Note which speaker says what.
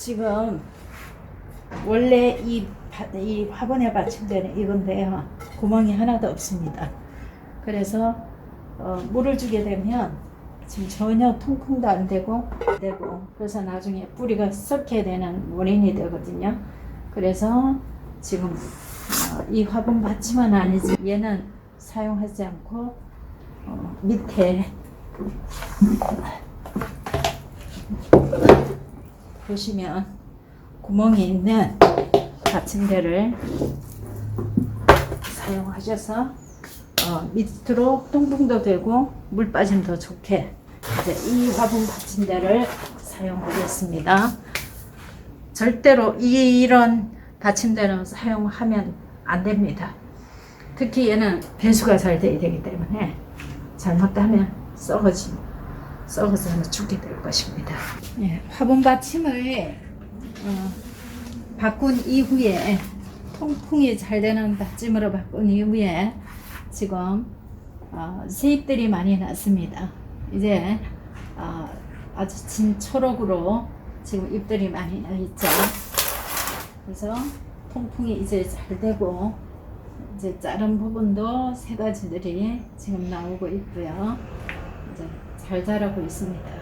Speaker 1: 지금 원래 이, 바- 이 화분에 받침대는 이건데요. 구멍이 하나도 없습니다. 그래서 어, 물을 주게 되면 지금 전혀 통풍도 안 되고 되고 그래서 나중에 뿌리가 썩게 되는 원인이 되거든요. 그래서 지금 어, 이 화분 받침은 아니지 얘는 사용하지 않고 어, 밑에 보시면 구멍이 있는 받침대를 사용하셔서 어, 밑으로 통풍도 되고 물 빠짐도 좋게 이제 이 화분 받침대를 사용하겠습니다. 절대로 이, 이런 받침대는 사용하면 안 됩니다. 특히 얘는 배수가 잘 돼야 되기 때문에 잘못하면 썩어지 썩어서 죽게 될 것입니다. 예, 화분 받침을 어, 바꾼 이후에 통풍이 잘 되는 받침으로 바꾼 이후에 지금 어, 세입들이 많이 났습니다. 이제 어, 아주 진 초록으로 지금 잎들이 많이 나 있죠. 그래서 통풍이 이제 잘 되고 이제 자른 부분도 세 가지들이 지금 나오고 있고요. 이제 잘 자라고 있습니다.